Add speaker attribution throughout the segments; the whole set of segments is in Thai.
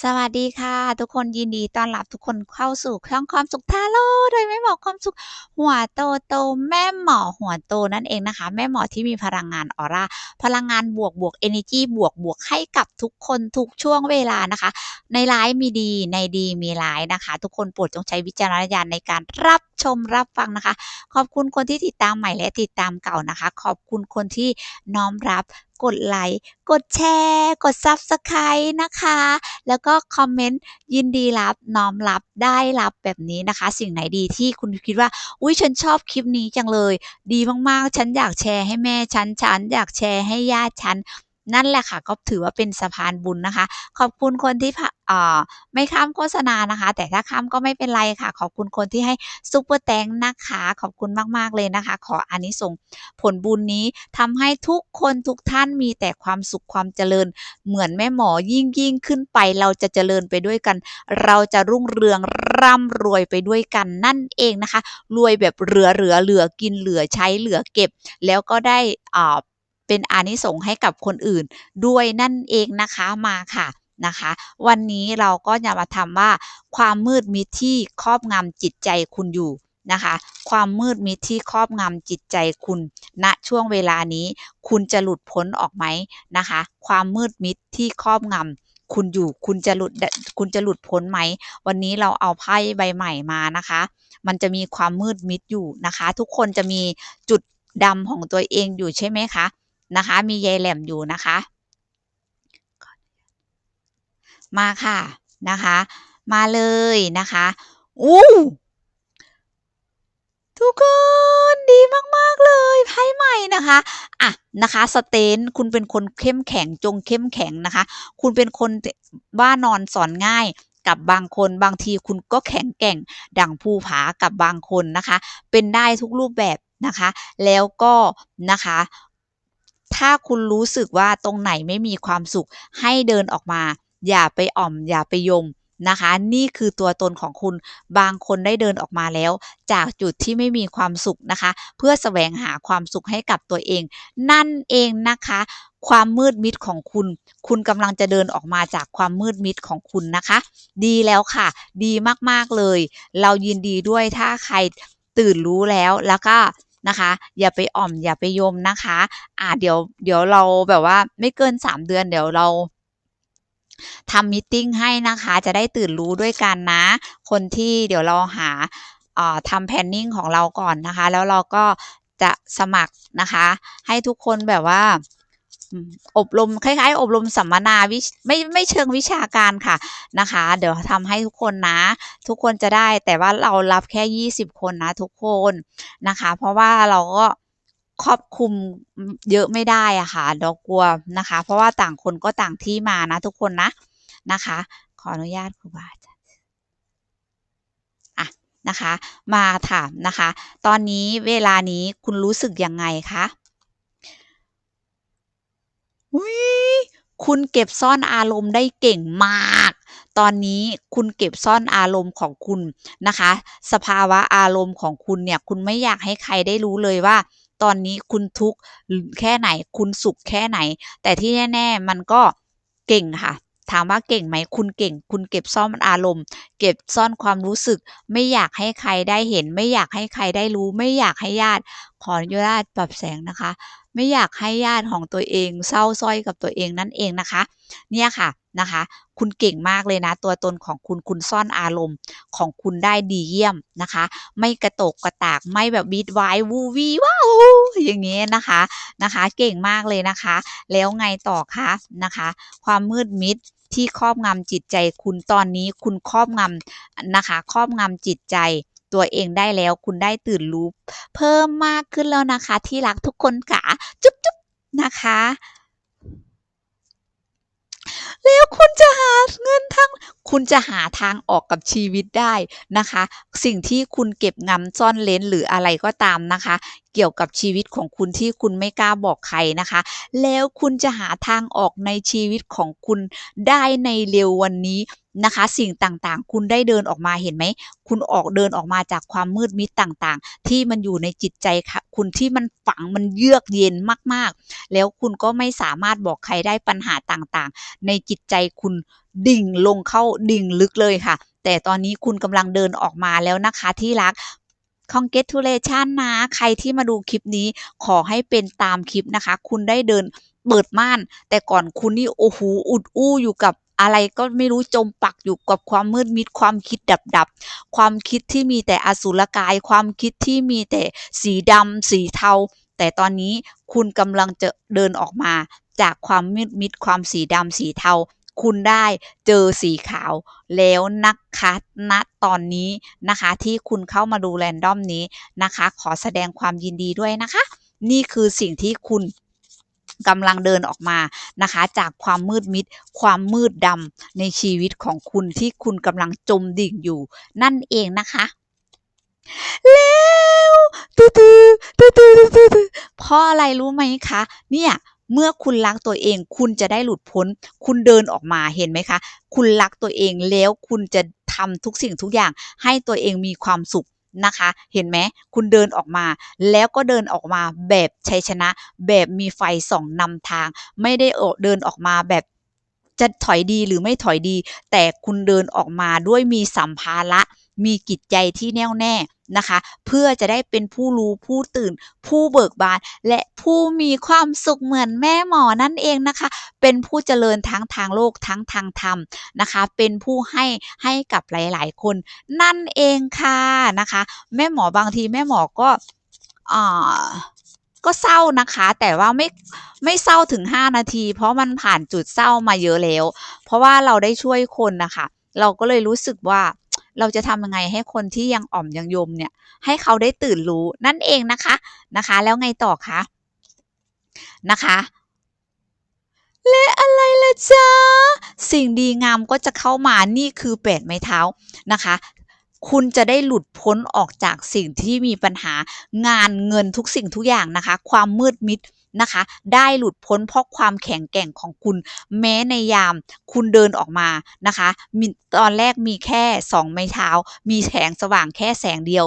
Speaker 1: สวัสดีค่ะ ทุกคนยินดีต้อนรับทุกคนเข้าสู่ช่องความสุขทาโร่โดยแม่หมอความสุข หัวโตโตแม่หมอหัวโตนั่นเองนะคะ แม่หมอที่มีพลังงานออร่าพลังงานบวกบวก energy บวกบวกให้กับทุกคนทุกช่วงเวลานะคะ ในร้ายมีดีในดีมีร้ายนะคะ ทุกคนโปรดจงใช้วิจารณญาณในการรับชมรับฟังนะคะ ขอบคุณคนที่ติดตามใหม่และติดตามเก่านะคะ ขอบคุณคนที่น้อมรับ กดไลค์ กดแชร์ กด Subscribe นะคะ แล้วก็คอมเมนต์ยินดีรับ น้อมรับ ได้รับแบบนี้นะคะ สิ่งไหนดีที่คุณคิดว่า อุ้ยฉันชอบคลิปนี้จังเลย ดีมากๆ ฉันอยากแชร์ให้แม่ฉัน ฉันอยากแชร์ให้ญาติฉัน นั่นแหละค่ะก็ถือว่าเป็นสะพานบุญนะคะ ขอบคุณคนที่ผ่าไม่ข้ามโฆษณานะคะ แต่ถ้าข้ามก็ไม่เป็นไรค่ะ ขอบคุณคนที่ให้ซุปเปอร์แตงนะคะ ขอบคุณมาก ๆ เลยนะคะ ขออานิสงส์ผลบุญนี้ทำให้ทุกคนทุกท่านมีแต่ความสุขความเจริญ เหมือนแม่หมอยิ่งยิ่งขึ้นไป เราจะเจริญไปด้วยกัน เราจะรุ่งเรืองร่ำรวยไปด้วยกันนั่นเองนะคะ รวยแบบเหลือเหลือเหลือกินเหลือใช้เหลือเก็บ แล้วก็ได้อ่า เป็นอานิสงส์ให้กับคนอื่นด้วยนั่นเองนะคะมาค่ะนะคะ วันนี้เราก็จะมาทำว่า ความมืดมิดที่ครอบงำจิตใจคุณอยู่นะคะ ความมืดมิดที่ครอบงำจิตใจคุณณช่วงเวลานี้ คุณจะหลุดพ้นออกไหมนะคะ ความมืดมิดที่ครอบงำคุณอยู่คุณจะหลุดคุณจะหลุดพ้นไหม วันนี้เราเอาไพ่ใบใหม่มานะคะ มันจะมีความมืดมิดอยู่นะคะ ทุกคนจะมีจุดดำของตัวเองอยู่ใช่ไหมคะ นะคะ มีใยแหลมอยู่นะคะ มาค่ะนะคะ มาเลยนะคะอู้ทุกคนดีมาก ๆ เลยไพ่ใหม่นะคะอะนะคะสเตนคุณเป็นคนเข้มแข็งจงเข้มแข็งนะคะ คุณเป็นคนว่านอนสอนง่ายกับบางคนบางทีคุณก็แข็งแกร่งดั่งภูผากับบางคนนะคะ เป็นได้ทุกรูปแบบนะคะ แล้วก็นะคะ ถ้าคุณรู้สึกว่าตรงไหนไม่มีความสุข ให้เดินออกมา อย่าไปอ่อม อย่าไปยมนะคะ นี่คือตัวตนของคุณบางคนได้เดินออกมาแล้ว จากจุดที่ไม่มีความสุขนะคะ เพื่อแสวงหาความสุขให้กับตัวเอง นั่นเองนะคะ ความมืดมิดของคุณ คุณกำลังจะเดินออกมาจากความมืดมิดของคุณนะคะ ดีแล้วค่ะ ดีมากๆเลย เรายินดีด้วยถ้าใครตื่นรู้แล้วแล้วก็ นะคะ อย่าไปอ่อมอย่าไปยมนะคะอ่าเดี๋ยวเดี๋ยวเราแบบว่าไม่เกิน 3 เดือนเดี๋ยวเราทำมิ팅ให้นะคะ จะได้ตื่นรู้ด้วยกันนะ คนที่เดี๋ยวเราหาทำแพนนิ่งของเราก่อนนะคะ แล้วเราก็จะสมัครนะคะ ให้ทุกคนแบบว่า อบรมคล้ายๆ อบรมสัมมนาวิไม่ไม่เชิงวิชาการค่ะนะคะ เดี๋ยวทำให้ทุกคนนะ ทุกคนจะได้แต่ว่าเรารับแค่ 20 คนนะทุกคนนะคะ เพราะว่าเราก็ครอบคลุมเยอะไม่ได้อะค่ะเรากลัวนะคะ เพราะว่าต่างคนก็ต่างที่มานะทุกคนนะนะคะ ขออนุญาตครูบาอาจารย์อะนะคะ มาถามนะคะ ตอนนี้เวลานี้คุณรู้สึกยังไงคะ อุ้ยคุณเก็บซ่อนอารมณ์ได้เก่งมาก ตอนนี้คุณเก็บซ่อนอารมณ์ของคุณนะคะ สภาวะอารมณ์ของคุณเนี่ย คุณไม่อยากให้ใครได้รู้เลยว่า ตอนนี้คุณทุกข์แค่ไหน คุณสุขแค่ไหน แต่ที่แน่ ๆ มันก็เก่งค่ะถามว่าเก่งไหมคุณเก่ง คุณเก็บซ่อนอารมณ์ เก็บซ่อนความรู้สึก ไม่อยากให้ใครได้เห็น ไม่อยากให้ใครได้รู้ ไม่อยากให้ญาติ ขออนุญาตปรับแสงนะคะ ไม่อยากให้ญาติของตัวเอง เศร้าส้อยกับตัวเองนั่นเองนะคะ เนี่ยค่ะนะคะ คุณเก่งมากเลยนะ ตัวตนของคุณคุณซ่อนอารมณ์ของคุณได้ดีเยี่ยมนะคะ ไม่กระตกกระตากไม่แบบบีดไว้วูวีว้าวอย่างนี้นะคะนะคะ เก่งมากเลยนะคะ แล้วไงต่อคะนะคะ ความมืดมิดที่ครอบงำจิตใจคุณตอนนี้คุณครอบงำนะคะ ครอบงำจิตใจ ตัวเองได้แล้ว คุณได้ตื่นรู้เพิ่มมากขึ้นแล้วนะคะ ที่รักทุกคนค่ะจุ๊บจุ๊บนะคะ แล้วคุณจะหาเงินทั้งคุณจะหาทางออกกับชีวิตได้นะคะ สิ่งที่คุณเก็บงำซ่อนเลนหรืออะไรก็ตามนะคะ เกี่ยวกับชีวิตของคุณที่คุณไม่กล้าบอกใครนะคะ แล้วคุณจะหาทางออกในชีวิตของคุณได้ในเร็ววันนี้ นะคะ สิ่งต่างๆ คุณได้เดินออกมาเห็นไหม คุณออกเดินออกมาจากความมืดมิดต่างๆ ที่มันอยู่ในจิตใจค่ะคุณที่มันฝังมันเยือกเย็นมากๆ แล้วคุณก็ไม่สามารถบอกใครได้ปัญหาต่างๆ ในจิตใจคุณดิ่งลงเข้าดิ่งลึกเลยค่ะ แต่ตอนนี้คุณกำลังเดินออกมาแล้วนะคะที่รัก congratulation นะ ใครที่มาดูคลิปนี้ขอให้เป็นตามคลิปนะคะ คุณได้เดินเปิดม่าน แต่ก่อนคุณนี่โอ้โหอุดอู้อยู่กับ อะไรก็ไม่รู้จมปักอยู่กับความมืดมิดความคิดดับๆความคิดที่มีแต่อสุรกาย ความคิดที่มีแต่สีดำสีเทา แต่ตอนนี้คุณกำลังจะเดินออกมา จากความมืดมิดความสีดำสีเทาคุณได้เจอสีขาวแล้วนะคะณตอนนี้นะคะ ที่คุณเข้ามาดูแรนดอมนี้นะคะ ขอแสดงความยินดีด้วยนะคะ นี่คือสิ่งที่คุณ กำลังเดินออกมานะคะ จากความมืดมิด ความมืดดำในชีวิตของคุณที่คุณกำลังจมดิ่งอยู่ นั่นเองนะคะแล้วตือตือตือตือตือตือเพราะอะไรรู้ไหมคะ เนี่ยเมื่อคุณรักตัวเอง คุณจะได้หลุดพ้น คุณเดินออกมาเห็นไหมคะ คุณรักตัวเองแล้วคุณจะทำทุกสิ่งทุกอย่างให้ตัวเองมีความสุข นะคะ เห็นไหมคุณเดินออกมา แล้วก็เดินออกมาแบบชัยชนะ แบบมีไฟส่องนำทาง ไม่ได้เดินออกมาแบบจะถอยดีหรือไม่ถอยดี แต่คุณเดินออกมาด้วยมีสัมภาระ มีจิตใจที่แน่วแน่นะคะ เพื่อจะได้เป็นผู้รู้ผู้ตื่น ผู้เบิกบาน และผู้มีความสุขเหมือนแม่หมอนั่นเองนะคะ เป็นผู้เจริญทั้งทางโลกทั้งทางธรรมนะคะ เป็นผู้ให้ให้กับหลาย ๆ คนนั่นเองค่ะนะคะ แม่หมอบางทีแม่หมอก็อ่าก็เศร้านะคะ แต่ว่าไม่ไม่เศร้าถึง 5 นาที เพราะมันผ่านจุดเศร้ามาเยอะแล้ว เพราะว่าเราได้ช่วยคนนะคะ เราก็เลยรู้สึกว่า เราจะทำยังไงให้คนที่ยังอ่อมยังยมเนี่ยให้เขาได้ตื่นรู้นั่นเองนะคะนะคะ แล้วไงต่อคะนะคะและอะไรล่ะจ๊ะสิ่งดีงามก็จะเข้ามานี่คือแปดไม้เท้านะคะ คุณจะได้หลุดพ้นออกจากสิ่งที่มีปัญหางานเงินทุกสิ่งทุกอย่างนะคะ ความมืดมิด นะคะ ได้หลุดพ้นเพราะความแข็งแกร่งของคุณ แม้ในยามคุณเดินออกมานะคะมีตอนแรกมีแค่สองไม้เท้า มีแสงสว่างแค่แสงเดียว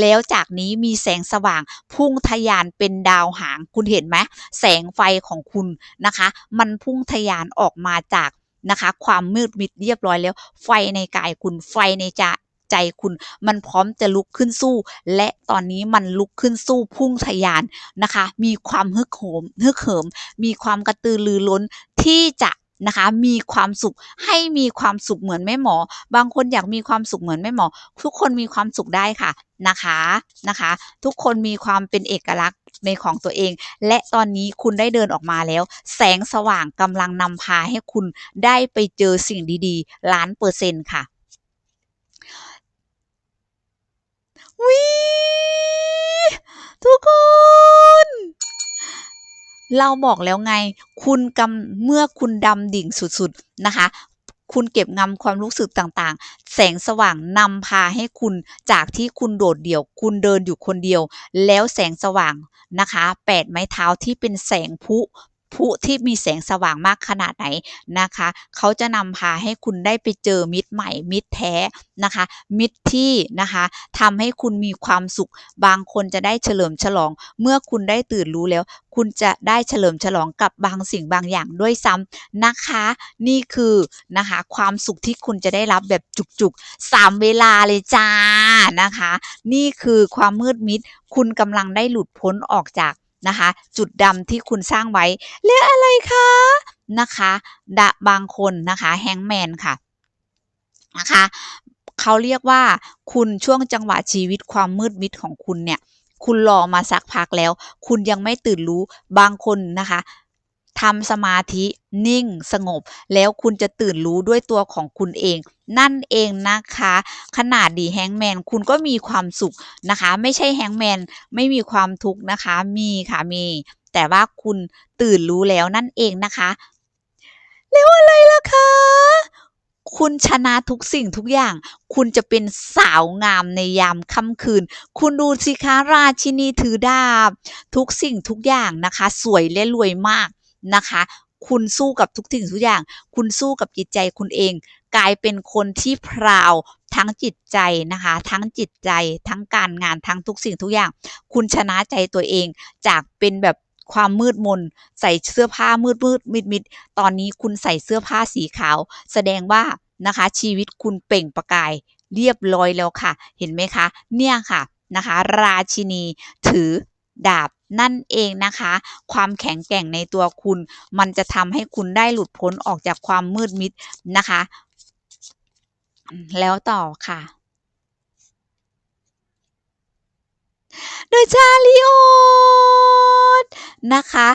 Speaker 1: แล้วจากนี้มีแสงสว่างพุ่งทะยานเป็นดาวหาง คุณเห็นไหมแสงไฟของคุณนะคะ มันพุ่งทะยานออกมาจากนะคะ ความมืดมิดเรียบร้อยแล้ว ไฟในกายคุณไฟในใจ ใจคุณ มันพร้อมจะลุกขึ้นสู้ และตอนนี้มันลุกขึ้นสู้พุ่งทะยานนะคะ มีความฮึกโหมฮึกเหิม มีความกระตือรือร้นที่จะนะคะมีความสุขให้มีความสุขเหมือนแม่หมอ บางคนอยากมีความสุขเหมือนแม่หมอ ทุกคนมีความสุขได้ค่ะนะคะนะคะ ทุกคนมีความเป็นเอกลักษณ์ในของตัวเอง และตอนนี้คุณได้เดินออกมาแล้ว แสงสว่างกำลังนำพาให้คุณได้ไปเจอสิ่งดีๆล้านเปอร์เซ็นต์ค่ะ วิทุกคน เราบอกแล้วไง คุณกำเมื่อคุณดำดิ่งสุดๆนะคะ คุณเก็บงำความรู้สึกต่างๆ แสงสว่างนำพาให้คุณจากที่คุณโดดเดี่ยว คุณเดินอยู่คนเดียว แล้วแสงสว่างนะคะแปดไม้เท้าที่เป็นแสงพุ พุที่มีแสงสว่างมากขนาดไหนนะคะ เขาจะนำพาให้คุณได้ไปเจอมิตรใหม่ มิตรแท้นะคะ มิตรที่นะคะทำให้คุณมีความสุข บางคนจะได้เฉลิมฉลอง เมื่อคุณได้ตื่นรู้แล้ว คุณจะได้เฉลิมฉลองกับบางสิ่งบางอย่างด้วยซ้ำนะคะ นี่คือนะคะความสุขที่คุณจะได้รับแบบจุกๆสามเวลาเลยจ้านะคะ นี่คือความมืดมิด คุณกำลังได้หลุดพ้นออกจาก นะคะ จุดดำที่คุณสร้างไว้เรียกอะไรคะนะคะดะบางคนนะคะแฮงแมนค่ะนะคะเขาเรียกว่าคุณช่วงจังหวะชีวิตความมืดมิดของคุณเนี่ย คุณรอมาสักพักแล้ว คุณยังไม่ตื่นรู้บางคนนะคะ ทำสมาธินิ่งสงบ แล้วคุณจะตื่นรู้ด้วยตัวของคุณเอง นั่นเองนะคะ ขนาดดีแฮงแมนคุณก็มีความสุขนะคะ ไม่ใช่แฮงแมนไม่มีความทุกข์นะคะ มีค่ะมี แต่ว่าคุณตื่นรู้แล้วนั่นเองนะคะ แล้วอะไรล่ะคะคุณชนะทุกสิ่งทุกอย่าง คุณจะเป็นสาวงามในยามค่ำคืน คุณดูสิคะราชินีถือดาบ ทุกสิ่งทุกอย่างนะคะ สวยและรวยมาก นะคะ คุณสู้กับทุกสิ่งทุกอย่าง คุณสู้กับจิตใจคุณเอง กลายเป็นคนที่พราวทั้งจิตใจนะคะ ทั้งจิตใจทั้งการงานทั้งทุกสิ่งทุกอย่าง คุณชนะใจตัวเองจากเป็นแบบความมืดมน ใส่เสื้อผ้ามืดมืดมิดมิดตอนนี้คุณใส่เสื้อผ้าสีขาว แสดงว่านะคะ ชีวิตคุณเปล่งประกายเรียบร้อยแล้วค่ะ เห็นไหมคะ เนี่ยค่ะนะคะ ราชินีถือดาบ นั่นเองนะคะ ความแข็งแกร่งในตัวคุณ มันจะทำให้คุณได้หลุดพ้นออกจากความมืดมิดนะคะ แล้วต่อค่ะเดอะชาลิโอตนะคะ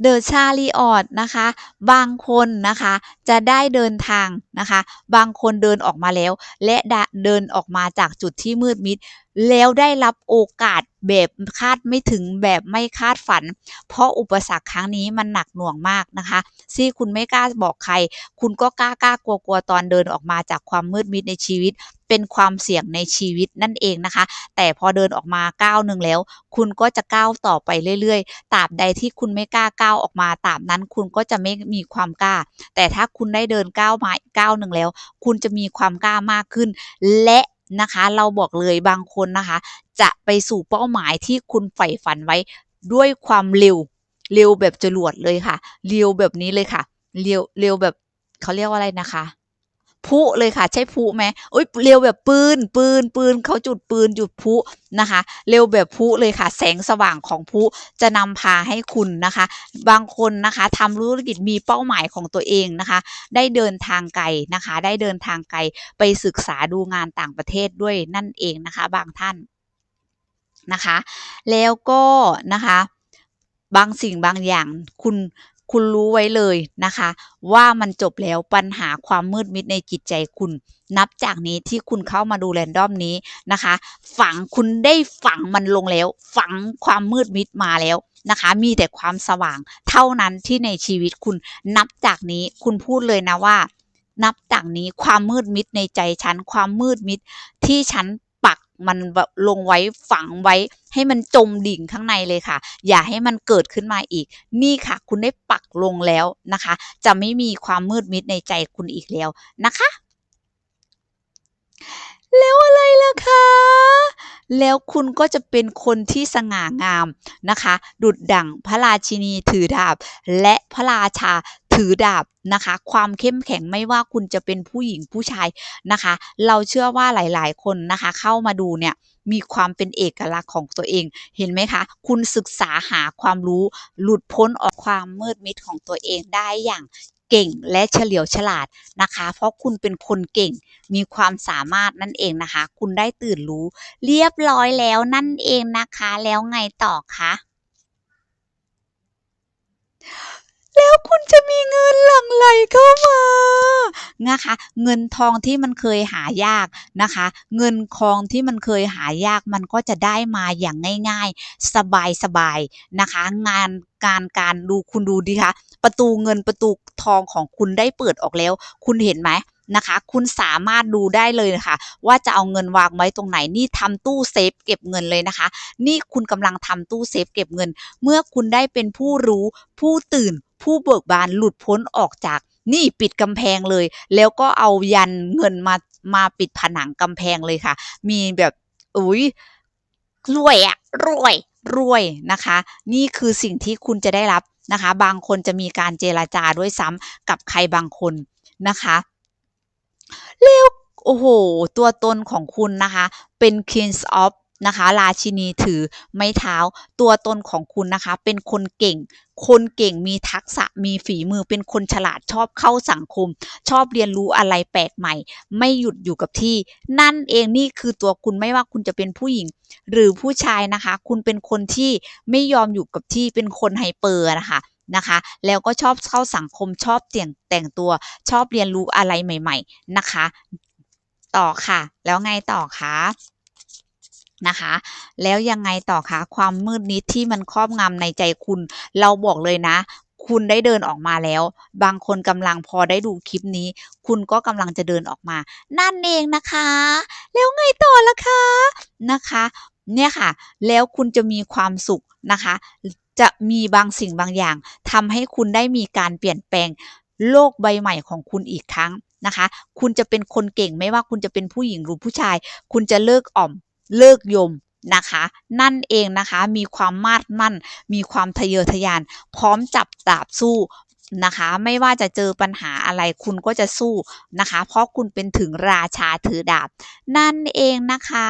Speaker 1: เดอะชาลิออดนะคะ บางคนนะคะ จะได้เดินทางนะคะ บางคนเดินออกมาแล้ว และเดินออกมาจากจุดที่มืดมิด แล้วได้รับโอกาสแบบคาดไม่ถึงแบบไม่คาดฝัน เพราะอุปสรรคครั้งนี้มันหนักหน่วงมากนะคะที่คุณไม่กล้าบอกใคร คุณก็กล้ากล้ากลัวกลัวตอนเดินออกมาจากความมืดมิดในชีวิต เป็นความเสี่ยงในชีวิตนั่นเองนะคะ แต่พอเดินออกมาก้าวหนึ่งแล้ว คุณก็จะก้าวต่อไปเรื่อยๆตราบใดที่คุณไม่กล้าก้าวออกมาตราบนั้น คุณก็จะไม่มีความกล้า แต่ถ้าคุณได้เดินก้าวมาก้าวหนึ่งแล้ว คุณจะมีความกล้ามากขึ้น และนะคะเราบอกเลยบางคนนะคะ จะไปสู่เป้าหมายที่คุณใฝ่ฝันไว้ด้วยความเร็วเร็วแบบจรวดเลยค่ะ เร็วแบบนี้เลยค่ะ เร็วเร็วแบบเขาเรียกว่าอะไรนะคะ พุเลยค่ะ ใช่พุไหมโอ้ยเร็วแบบปืนปืนปืนเขาจุดปืนจุดพุนะคะ เร็วแบบพุเลยค่ะ แสงสว่างของพุจะนำพาให้คุณนะคะ บางคนนะคะทำธุรกิจมีเป้าหมายของตัวเองนะคะ ได้เดินทางไกลนะคะ ได้เดินทางไกลไปศึกษาดูงานต่างประเทศด้วยนั่นเองนะคะ บางท่านนะคะ แล้วก็นะคะบางสิ่งบางอย่างคุณ คุณรู้ไว้เลยนะคะ ว่ามันจบแล้วปัญหาความมืดมิดในจิตใจคุณ นับจากนี้ที่คุณเข้ามาดูแรนดอมนี้นะคะ ฝังคุณได้ฝังมันลงแล้ว ฝังความมืดมิดมาแล้วนะคะ มีแต่ความสว่างเท่านั้นที่ในชีวิตคุณนับจากนี้คุณพูดเลยนะว่า นับจากนี้ความมืดมิดในใจฉัน ความมืดมิดที่ฉัน มันลงไว้ฝังไว้ ให้มันจมดิ่งข้างในเลยค่ะ อย่าให้มันเกิดขึ้นมาอีก นี่ค่ะ คุณได้ปักลงแล้วนะคะ จะไม่มีความมืดมิดในใจคุณอีกแล้วนะคะ แล้วอะไรล่ะคะแล้วคุณก็จะเป็นคนที่สง่างามนะคะ ดุดดั่งพระราชินีถือดาบ และพระราชา ถือดาบนะคะ ความเข้มแข็งไม่ว่าคุณจะเป็นผู้หญิงผู้ชายนะคะ เราเชื่อว่าหลาย ๆ คนนะคะ เข้ามาดูเนี่ยมีความเป็นเอกลักษณ์ของตัวเอง เห็นไหมคะ คุณศึกษาหาความรู้หลุดพ้นออกความมืดมิดของตัวเองได้อย่างเก่งและเฉลียวฉลาดนะคะ เพราะคุณเป็นคนเก่ง มีความสามารถนั่นเองนะคะ คุณได้ตื่นรู้ เรียบร้อยแล้วนั่นเองนะคะ แล้วไงต่อคะ แล้วคุณจะมีเงินหลั่งไหลเข้ามานะคะ เงินทองที่มันเคยหายากนะคะ เงินทองที่มันเคยหายากมันก็จะได้มาอย่างง่ายๆ สบายๆนะคะ งานการการดูคุณดูดิคะประตูเงินประตูทองของคุณได้เปิดออกแล้ว คุณเห็นไหมนะคะ คุณสามารถดูได้เลยนะคะว่าจะเอาเงินวางไว้ตรงไหนนี่ทำตู้เซฟเก็บเงินเลยนะคะ นี่คุณกำลังทำตู้เซฟเก็บเงิน เมื่อคุณได้เป็นผู้รู้ผู้ตื่น ผู้เบิกบานหลุดพ้นออกจากนี่ปิดกำแพงเลย แล้วก็เอายันเงินมามาปิดผนังกำแพงเลยค่ะ มีแบบอุ้ยรวยอะรวยรวยนะคะ นี่คือสิ่งที่คุณจะได้รับนะคะ บางคนจะมีการเจราจาด้วยซ้ำกับใครบางคนนะคะแล้วโอ้โห ตัวตนของคุณนะคะ เป็น Kings of นะคะ ราชินีถือไม้เท้าตัวตนของคุณนะคะ เป็นคนเก่ง คนเก่งมีทักษะมีฝีมือเป็นคนฉลาดชอบเข้าสังคม ชอบเรียนรู้อะไรแปลกใหม่ ไม่หยุดอยู่กับที่ นั่นเองนี่คือตัวคุณไม่ว่าคุณจะเป็นผู้หญิง หรือผู้ชายนะคะ คุณเป็นคนที่ไม่ยอมอยู่กับที่เป็นคนไฮเปอร์นะคะนะคะ แล้วก็ชอบเข้าสังคมชอบเตียงแต่งตัวชอบเรียนรู้อะไรใหม่ ๆ นะคะ ต่อค่ะ แล้วไงต่อคะ นะคะ แล้วยังไงต่อคะความมืดนิดที่มันครอบงำในใจคุณ เราบอกเลยนะ คุณได้เดินออกมาแล้ว บางคนกำลังพอได้ดูคลิปนี้ คุณก็กำลังจะเดินออกมา นั่นเองนะคะ แล้วไงต่อล่ะคะนะคะ เนี่ยค่ะ แล้วคุณจะมีความสุขนะคะ จะมีบางสิ่งบางอย่างทำให้คุณได้มีการเปลี่ยนแปลงโลกใบใหม่ของคุณอีกครั้งนะคะ คุณจะเป็นคนเก่งไม่ว่าคุณจะเป็นผู้หญิงหรือผู้ชาย คุณจะเลิกอ่อม เลิกยมนะคะ นั่นเองนะคะมีความมาดมั่น มีความทะเยอทะยาน พร้อมจับดาบสู้นะคะ ไม่ว่าจะเจอปัญหาอะไรคุณก็จะสู้นะคะ เพราะคุณเป็นถึงราชาถือดาบ นั่นเองนะคะ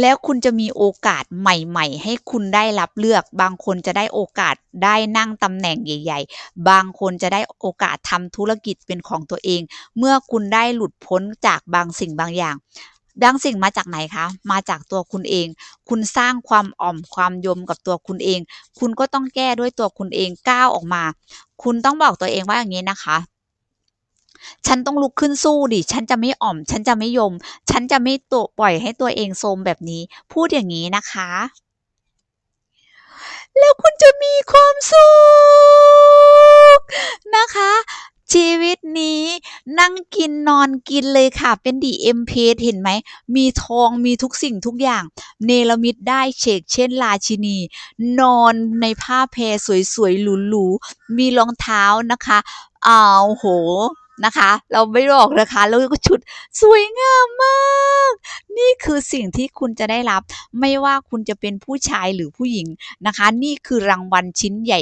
Speaker 1: แล้วคุณจะมีโอกาสใหม่ ๆ ให้คุณได้รับเลือก บางคนจะได้โอกาสได้นั่งตำแหน่งใหญ่ ๆ บางคนจะได้โอกาสทำธุรกิจเป็นของตัวเอง เมื่อคุณได้หลุดพ้นจากบางสิ่งบางอย่างบางสิ่งมาจากไหนคะ มาจากตัวคุณเอง คุณสร้างความอ่อมความยมกับตัวคุณเอง คุณก็ต้องแก้ด้วยตัวคุณเองก้าวออกมา คุณต้องบอกตัวเองว่าอย่างนี้นะคะ ฉันต้องลุกขึ้นสู้ดิ ฉันจะไม่อ่อม ฉันจะไม่ยม ฉันจะไม่ตัวปล่อยให้ตัวเองโทรมแบบนี้ พูดอย่างนี้นะคะ แล้วคุณจะมีความสุขนะคะ ชีวิตนี้นั่งกินนอนกินเลยค่ะ เป็นดีเอ็มเพเห็นไหม มีทองมีทุกสิ่งทุกอย่าง เนรมิตได้เชกเช่นราชินี นอนในผ้าแพรสวยๆหรูๆมีรองเท้านะคะอ้าวโห นะคะ เราไม่บอกนะคะ แล้วก็ชุดสวยงามมาก นี่คือสิ่งที่คุณจะได้รับ ไม่ว่าคุณจะเป็นผู้ชายหรือผู้หญิงนะคะ นี่คือรางวัลชิ้นใหญ่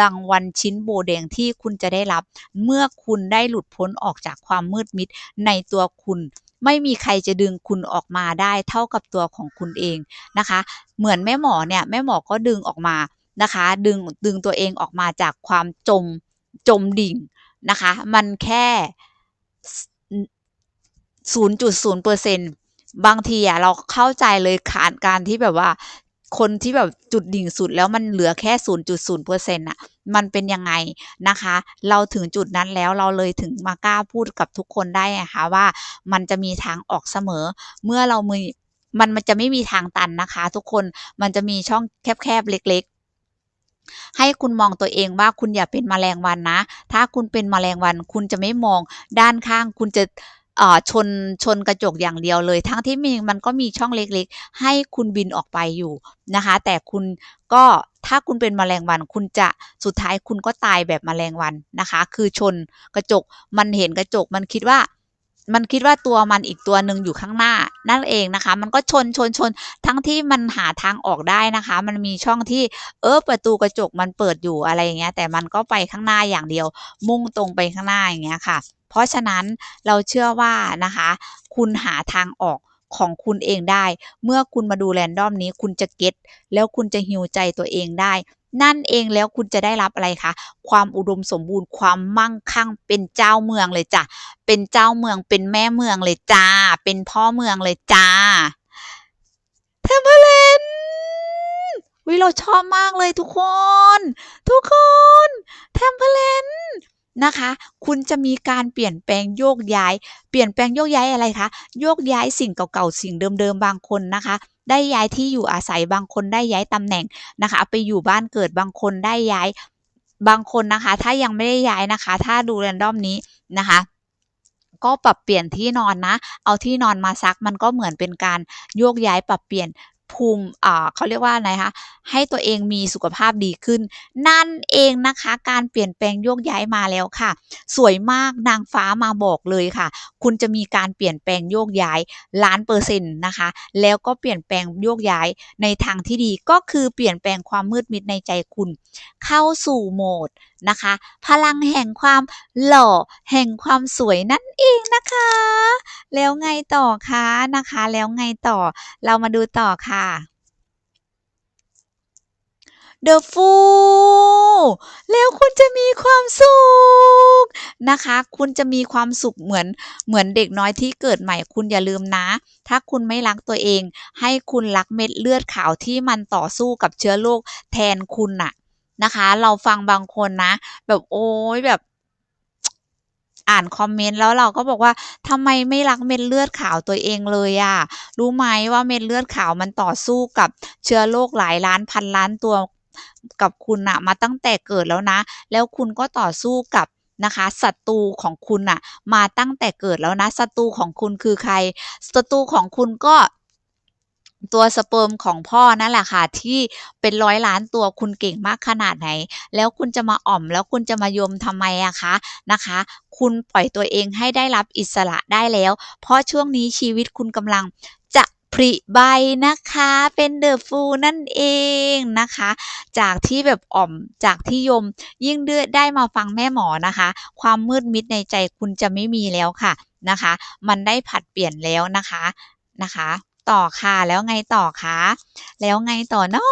Speaker 1: รางวัลชิ้นโบแดงที่คุณจะได้รับ เมื่อคุณได้หลุดพ้นออกจากความมืดมิดในตัวคุณไม่มีใครจะดึงคุณออกมาได้เท่ากับตัวของคุณเองนะคะ เหมือนแม่หมอเนี่ยแม่หมอก็ดึงออกมานะคะ ดึงดึงตัวเองออกมาจากความจมจมดิ่ง นะคะ มันแค่ 0.0%บางทีอะเราเข้าใจเลยขานการที่แบบว่า คนที่แบบจุดดิ่งสุดแล้วมันเหลือแค่ 0.0%น่ะ มันเป็นยังไงนะคะ เราถึงจุดนั้นแล้วเราเลยถึงมากล้าพูดกับทุกคนได้ไงคะว่ามันจะมีทางออกเสมอ เมื่อเรามีมันมันจะไม่มีทางตันนะคะ ทุกคนมันจะมีช่องแคบๆเล็กๆ ให้คุณมองตัวเองว่าคุณอย่าเป็นมแมลงวันนะ ถ้าคุณเป็นมแมลงวัน คุณจะไม่มองด้านข้าง คุณจะเออชนชนกระจกอย่างเดียวเลย ทั้งที่มีมันก็มีช่องเล็กๆ ให้คุณบินออกไปอยู่นะคะ แต่คุณก็ถ้าคุณเป็นมแมลงวัน คุณจะสุดท้ายคุณก็ตายแบบมแมลงวันนะคะ คือชนกระจกมันเห็นกระจกมันคิดว่า มันคิดว่าตัวมันอีกตัวหนึ่งอยู่ข้างหน้านั่นเองนะคะ มันก็ชนชนชนทั้งที่มันหาทางออกได้นะคะ มันมีช่องที่เออประตูกระจกมันเปิดอยู่อะไรอย่างเงี้ยแต่มันก็ไปข้างหน้าอย่างเดียว มุ่งตรงไปข้างหน้าอย่างเงี้ยค่ะ เพราะฉะนั้นเราเชื่อว่านะคะ คุณหาทางออกของคุณเองได้ เมื่อคุณมาดูแรนดอมนี้คุณจะเก็ตแล้วคุณจะฮิวใจตัวเองได้ นั่นเองแล้วคุณจะได้รับอะไรคะความอุดมสมบูรณ์ความมั่งคั่งเป็นเจ้าเมืองเลยจ้ะเป็นเจ้าเมืองเป็นแม่เมืองเลยจ้า เป็นพ่อเมืองเลยจ้าเทมเพลนวิเราชอบมากเลยทุกคน ทุกคนเทมเพลน นะคะ คุณจะมีการเปลี่ยนแปลงโยกย้าย เปลี่ยนแปลงโยกย้ายอะไรคะ โยกย้ายสิ่งเก่าๆ สิ่งเดิมๆ บางคนนะคะ ได้ย้ายที่อยู่อาศัย บางคนได้ย้ายตำแหน่งนะคะ ไปอยู่บ้านเกิด บางคนได้ย้าย บางคนนะคะ ถ้ายังไม่ได้ย้ายนะคะ ถ้าดูแรนดอมนี้นะคะก็ปรับเปลี่ยนที่นอนนะ เอาที่นอนมาซักมันก็เหมือนเป็นการโยกย้ายปรับเปลี่ยน ภูมิเขาเรียกว่าอะไรคะให้ตัวเองมีสุขภาพดีขึ้น นั่นเองนะคะ การเปลี่ยนแปลงโยกย้ายมาแล้วค่ะ สวยมากนางฟ้ามาบอกเลยค่ะ คุณจะมีการเปลี่ยนแปลงโยกย้ายล้านเปอร์เซ็นต์นะคะ แล้วก็เปลี่ยนแปลงโยกย้ายในทางที่ดีก็คือเปลี่ยนแปลงความมืดมิดในใจคุณ เข้าสู่โหมดนะคะ พลังแห่งความหล่อแห่งความสวยนั่นเองนะคะ แล้วไงต่อคะนะคะ แล้วไงต่อเรามาดูต่อค่ะ The Fool แล้วคุณจะมีความสุขนะคะ คุณจะมีความสุขเหมือนเหมือนเด็กน้อยที่เกิดใหม่ คุณอย่าลืมนะ ถ้าคุณไม่รักตัวเอง ให้คุณรักเม็ดเลือดขาวที่มันต่อสู้กับเชื้อโรคแทนคุณน่ะ นะคะ เราฟังบางคนนะ แบบโอ๊ยแบบอ่านคอมเมนต์แล้วเราก็บอกว่าทำไมไม่รักเม็ดเลือดขาวตัวเองเลยอะรู้ไหมว่าเม็ดเลือดขาวมันต่อสู้กับเชื้อโรคหลายล้านพันล้านตัวกับคุณน่ะมาตั้งแต่เกิดแล้วนะ แล้วคุณก็ต่อสู้กับนะคะศัตรูของคุณน่ะมาตั้งแต่เกิดแล้วนะศัตรูของคุณคือใครศัตรูของคุณก็ ตัวสเปิร์มของพ่อนั่นแหละค่ะที่เป็นร้อยล้านตัวคุณเก่งมากขนาดไหน แล้วคุณจะมาอ่อมแล้วคุณจะมายมทำไมอะคะนะคะ คุณปล่อยตัวเองให้ได้รับอิสระได้แล้ว เพราะช่วงนี้ชีวิตคุณกำลังจะผลิใบนะคะเป็นเดอะฟูนั่นเองนะคะ จากที่แบบอ่อมจากที่ยมยิ่งเดือดได้มาฟังแม่หมอนะคะ ความมืดมิดในใจคุณจะไม่มีแล้วค่ะนะคะ มันได้ผัดเปลี่ยนแล้วนะคะนะคะ ต่อค่ะ แล้วไงต่อคะแล้วไงต่อนอ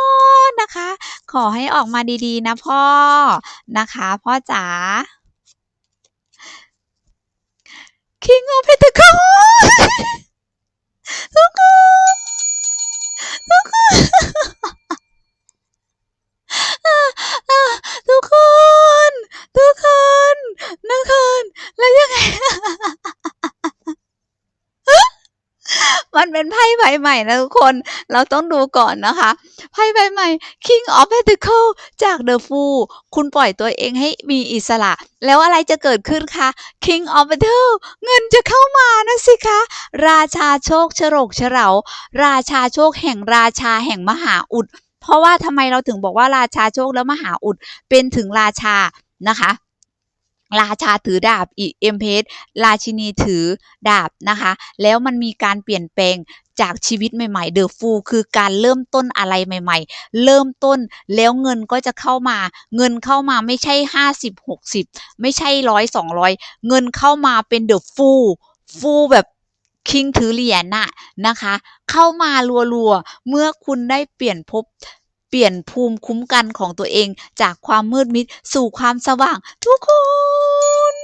Speaker 1: ะนะคะ ขอให้ออกมาดีๆ นะพ่อนะคะ พ่อจ๋า King of Pentacles ทุกคนทุกคนทุกคน ทุกคน ทุกคน แล้วยังไง มันเป็นไพ่ใบใหม่นะทุกคน เราต้องดูก่อนนะคะ ไพ่ใบใหม่ King of Pentacles จาก The Fool คุณปล่อยตัวเองให้มีอิสระ แล้วอะไรจะเกิดขึ้นคะ King of Pentacles เงินจะเข้ามานะสิคะ ราชาโชคฉลกเฉลาราชาโชคแห่งราชาแห่งมหาอุด เพราะว่าทำไมเราถึงบอกว่าราชาโชคแล้วมหาอุดเป็นถึงราชานะคะ ราชาถือดาบอีเอ็มเพสราชินีถือดาบนะคะ แล้วมันมีการเปลี่ยนแปลงจากชีวิตใหม่ๆ เดอะฟูคือการเริ่มต้นอะไรใหม่ ๆ เริ่มต้นแล้วเงินก็จะเข้ามา เงินเข้ามาไม่ใช่ห้าสิบหกสิบไม่ใช่ร้อยสองร้อยเงินเข้ามาเป็นเดอะฟูฟูแบบคิงถือเหรียญน่ะนะคะ เข้ามารัวๆ เมื่อคุณได้เปลี่ยนภพเปลี่ยนภูมิคุ้มกันของตัวเองจากความมืดมิดสู่ความสว่างทุกคน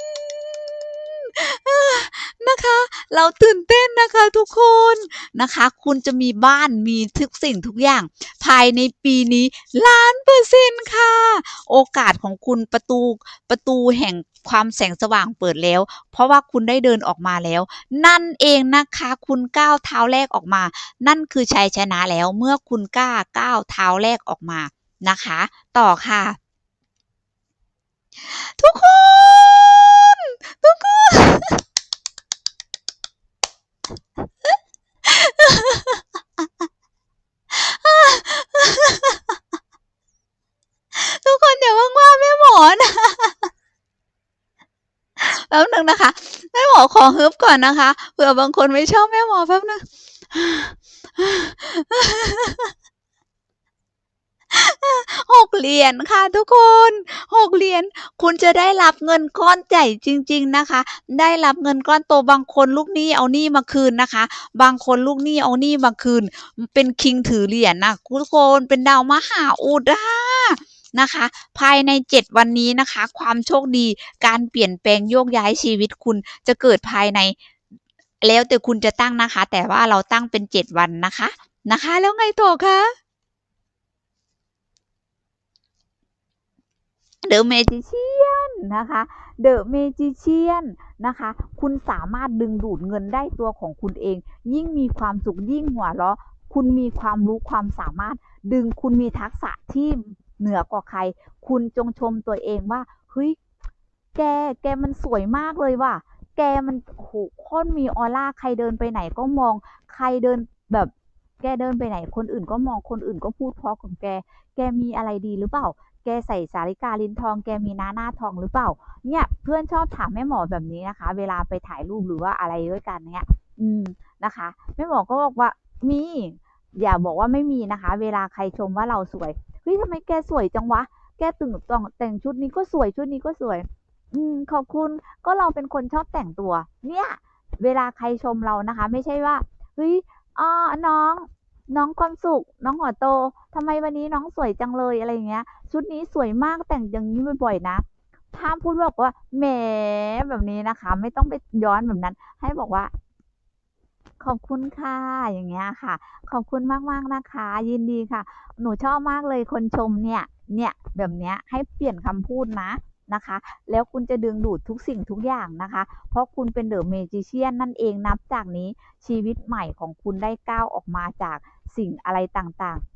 Speaker 1: นะคะ เราตื่นเต้นนะคะทุกคนนะคะ คุณจะมีบ้านมีทุกสิ่งทุกอย่าง ภายในปีนี้ล้านเปอร์เซ็นต์ค่ะ โอกาสของคุณประตูประตูแห่ง ความแสงสว่างเปิดแล้ว เพราะว่าคุณได้เดินออกมาแล้ว นั่นเองนะคะคุณก้าวเท้าแรกออกมา นั่นคือชัยชนะแล้วเมื่อคุณกล้าก้าวเท้าแรกออกมานะคะ ต่อค่ะ ทุกคนทุกคนทุกคนอย่าเพิ่งว่าแม่หมอนะ แป๊บนึงนะคะ แม่หมอขอฮึบก่อนนะคะ เผื่อบางคนไม่ชอบแม่หมอแป๊บนึงหกเหรียญค่ะทุกคนหกเหรียญคุณจะได้รับเงินก้อนใหญ่จริง ๆนะคะ ได้รับเงินก้อนโตบางคนลูกหนี้เอาหนี้มาคืนนะคะ บางคนลูกหนี้เอาหนี้มาคืน เป็นคิงถือเหรียญนะทุกคนเป็นดาวมหาอุดา นะคะ ภายใน 7 วันนี้นะคะ ความโชคดีการเปลี่ยนแปลงโยกย้ายชีวิตคุณจะเกิดภายใน แล้วแต่คุณจะตั้งนะคะ แต่ว่าเราตั้งเป็น 7 วันนะคะนะคะ แล้วไงต่อคะเดอะเมจิเชียนนะคะเดอะเมจิเชียนนะคะ คุณสามารถดึงดูดเงินได้ตัวของคุณเอง ยิ่งมีความสุขยิ่งหัวเราะคุณมีความรู้ความสามารถดึงคุณมีทักษะที่ เหนือกว่าใคร คุณจงชมตัวเองว่าเฮ้ยแกแกมันสวยมากเลยว่ะแกมันโหโคตรมีออร่าใครเดินไปไหนก็มองใครเดินแบบแกเดินไปไหน คนอื่นก็มองคนอื่นก็พูดเพราะของแก แกมีอะไรดีหรือเปล่า แกใส่สาริกาลิ้นทอง แกมีหน้าหน้าทองหรือเปล่า เนี่ยเพื่อนชอบถามแม่หมอแบบนี้นะคะ เวลาไปถ่ายรูปหรือว่าอะไรด้วยกันเนี่ย อืมนะคะแม่หมอก็บอกว่ามี อย่าบอกว่าไม่มีนะคะ เวลาใครชมว่าเราสวย ฮ้ยทำไมแกสวยจังวะ แกตึงต้องแต่งชุดนี้ก็สวยชุดนี้ก็สวย อืมขอบคุณก็เราเป็นคนชอบแต่งตัว เนี่ย เวลาใครชมเรานะคะ ไม่ใช่ว่าเฮ้ยอ่าน้อง น้องความสุข น้องหัวโตทำไมวันนี้น้องสวยจังเลยอะไรเงี้ย ชุดนี้สวยมากแต่งอย่างนี้บ่อยๆนะห้ามพูดบอกว่าแหมแบบนี้นะคะ ไม่ต้องไปย้อนแบบนั้น ให้บอกว่า ขอบคุณค่ะ อย่างเงี้ยค่ะ ขอบคุณมากมากนะคะ ยินดีค่ะ หนูชอบมากเลยคนชมเนี่ย เนี่ยแบบเนี้ยให้เปลี่ยนคำพูดนะนะคะ แล้วคุณจะดึงดูดทุกสิ่งทุกอย่างนะคะ เพราะคุณเป็นเดอะเมจิเชียนนั่นเองนับจากนี้ชีวิตใหม่ของคุณได้ก้าวออกมาจากสิ่งอะไรต่างๆ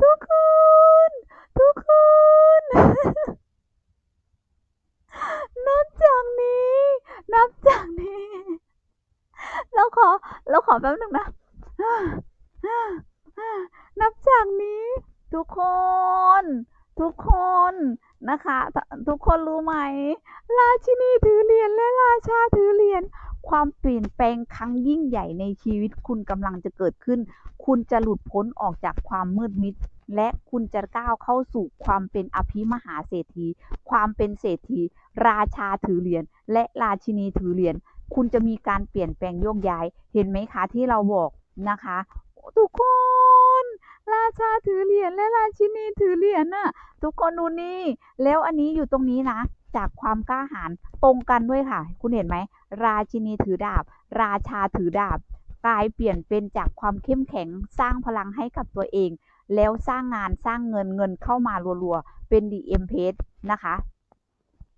Speaker 1: ทุกคน ทุกคน แป๊บหนึงนะ นับจากนี้ ทุกคน ทุกคนนะคะ ทุกคนรู้ไหม ราชินีถือเหรียญและราชาถือเหรียญความเปลี่ยนแปลงครั้งยิ่งใหญ่ในชีวิตคุณกำลังจะเกิดขึ้น คุณจะหลุดพ้นออกจากความมืดมิด และคุณจะก้าวเข้าสู่ความเป็นอภิมหาเศรษฐี ความเป็นเศรษฐี ราชาถือเหรียญและราชินีถือเหรียญ คุณจะมีการเปลี่ยนแปลงโยกย้าย เห็นไหมคะที่เราบอกนะคะ ทุกคน ราชาถือเหรียญและราชินีถือเหรียญน่ะ ทุกคนดูนี่ แล้วอันนี้อยู่ตรงนี้นะ จากความกล้าหาญตรงกันด้วยค่ะ คุณเห็นไหม ราชินีถือดาบ ราชาถือดาบ กลายเปลี่ยนเป็นจากความเข้มแข็งสร้างพลังให้กับตัวเอง แล้วสร้างงานสร้างเงินเงินเข้ามารัวๆเป็นดีเอ็มเพนะคะ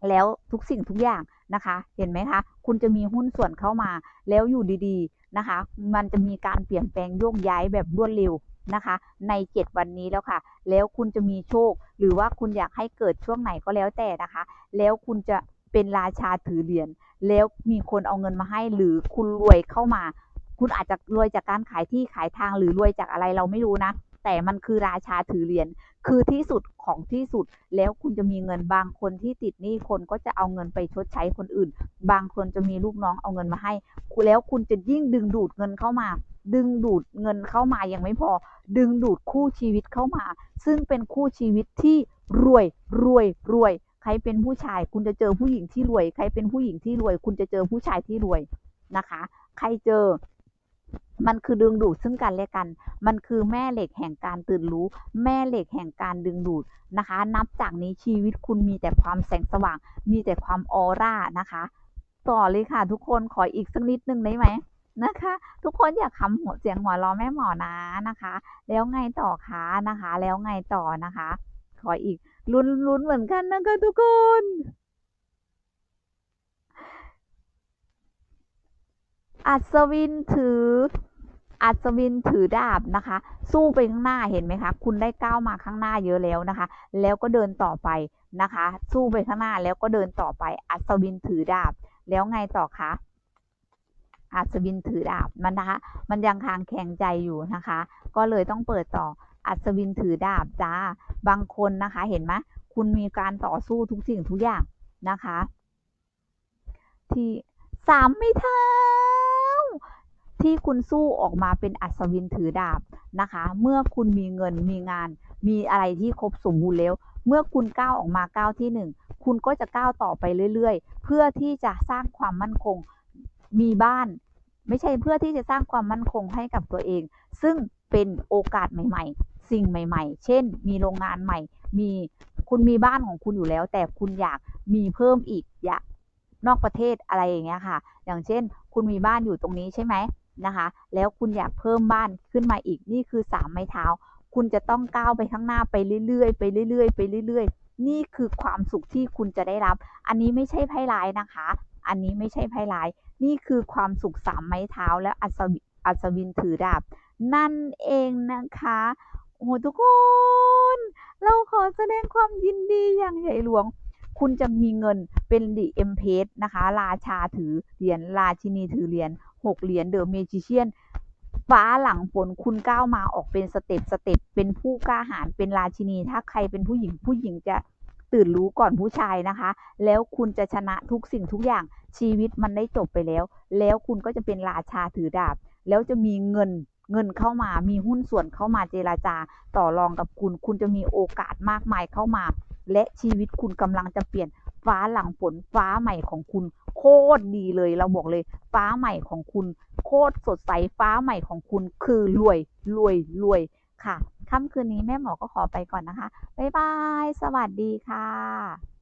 Speaker 1: แล้วทุกสิ่งทุกอย่าง นะคะ เห็นไหมคะ คุณจะมีหุ้นส่วนเข้ามาแล้วอยู่ดีๆนะคะ มันจะมีการเปลี่ยนแปลงโยกย้ายแบบรวดเร็วนะคะ ใน 7 วันนี้แล้วค่ะ แล้วคุณจะมีโชค หรือว่าคุณอยากให้เกิดช่วงไหนก็แล้วแต่นะคะ แล้วคุณจะเป็นราชาถือเหรียญแล้วมีคนเอาเงินมาให้ หรือคุณรวยเข้ามา คุณอาจจะรวยจากการขายที่ขายทางหรือรวยจากอะไรเราไม่รู้นะ แต่มันคือราชาถือเหรียญคือที่สุดของที่สุดแล้วคุณจะมีเงินบางคนที่ติดหนี้คนก็จะเอาเงินไปชดใช้คนอื่น บางคนจะมีลูกน้องเอาเงินมาให้แล้วคุณจะยิ่งดึงดูดเงินเข้ามา ดึงดูดเงินเข้ามายังไม่พอ ดึงดูดคู่ชีวิตเข้ามา ซึ่งเป็นคู่ชีวิตที่รวยรวยรวย ใครเป็นผู้ชาย คุณจะเจอผู้หญิงที่รวย ใครเป็นผู้หญิงที่รวย คุณจะเจอผู้ชายที่รวยนะคะ ใครเจอ มันคือดึงดูดซึ่งกันและกัน มันคือแม่เหล็กแห่งการตื่นรู้ แม่เหล็กแห่งการดึงดูดนะคะ นับจากนี้ชีวิตคุณมีแต่ความแสงสว่าง มีแต่ความออร่านะคะ ต่อเลยค่ะ ทุกคนขออีกสักนิดนึงได้ไหมนะคะ ทุกคนอยากคำหัวเสียงหัวเราะแม่หมอนะนะคะ แล้วไงต่อคะนะคะ แล้วไงต่อนะคะ ขออีกลุ้นลุ้นเหมือนกันนะคะทุกคน อัศวินถือ อัศวินถือดาบนะคะ สู้ไปข้างหน้าเห็นไหมคะ คุณได้ก้าวมาข้างหน้าเยอะแล้วนะคะ แล้วก็เดินต่อไปนะคะ สู้ไปข้างหน้าแล้วก็เดินต่อไป อัศวินถือดาบ แล้วไงต่อคะอัศวินถือดาบมันนะคะ มันยังคางแข็งใจอยู่นะคะ ก็เลยต้องเปิดต่ออัศวินถือดาบจ้า บางคนนะคะ เห็นไหมคุณมีการต่อสู้ทุกสิ่งทุกอย่างนะคะ ที่สามไม่ท้า ที่คุณสู้ออกมาเป็นอัศวินถือดาบนะคะ เมื่อคุณมีเงินมีงาน มีอะไรที่ครบสมบูรณ์แล้ว เมื่อคุณก้าวออกมาก้าวที่หนึ่งคุณก็จะก้าวต่อไปเรื่อย ๆ เพื่อที่จะสร้างความมั่นคงมีบ้าน ไม่ใช่เพื่อที่จะสร้างความมั่นคงให้กับตัวเอง ซึ่งเป็นโอกาสใหม่ ๆ สิ่งใหม่ ๆ เช่น มีโรงงานใหม่ มีคุณมีบ้านของคุณอยู่แล้ว แต่คุณอยากมีเพิ่มอีกอยากนอกประเทศอะไรอย่างเงี้ยค่ะ อย่างเช่น คุณมีบ้านอยู่ตรงนี้ใช่ไหม นะคะ แล้วคุณอยากเพิ่มบ้านขึ้นมาอีกนี่คือสามไม้เท้า คุณจะต้องก้าวไปข้างหน้าไปเรื่อยๆ ไปเรื่อยๆ ไปเรื่อยๆ นี่คือความสุขที่คุณจะได้รับ อันนี้ไม่ใช่ไพ่ร้ายนะคะ อันนี้ไม่ใช่ไพ่ร้าย นี่คือความสุขสามไม้เท้าและอัศวิอัศวินถือดาบ นั่นเองนะคะโอ้ทุกคน เราขอแสดงความยินดีอย่างใหญ่หลวง คุณจะมีเงินเป็นดีเอ็มเพสนะคะ ราชาถือเหรียญราชินีถือเหรียญ หกเหรียญเดอะเมจิเชียนฟ้าหลังฝนคุณก้าวมาออกเป็นสเต็ปสเต็ปเป็นผู้กล้าหาญเป็นราชินี ถ้าใครเป็นผู้หญิงผู้หญิงจะตื่นรู้ก่อนผู้ชายนะคะ แล้วคุณจะชนะทุกสิ่งทุกอย่างชีวิตมันได้จบไปแล้ว แล้วคุณก็จะเป็นราชาถือดาบ แล้วจะมีเงินเงินเข้ามามีหุ้นส่วนเข้ามาเจราจาต่อรองกับคุณ คุณจะมีโอกาสมากมายเข้ามา และชีวิตคุณกำลังจะเปลี่ยน ฟ้าหลังฝนฟ้าใหม่ของคุณ โคตรดีเลย เราบอกเลย ฟ้าใหม่ของคุณ โคตรสดใสฟ้าใหม่ของคุณ คือรวยรวยรวยค่ะค่ำคืนนี้แม่หมอก็ขอไปก่อนนะคะ บ๊ายบาย สวัสดีค่ะ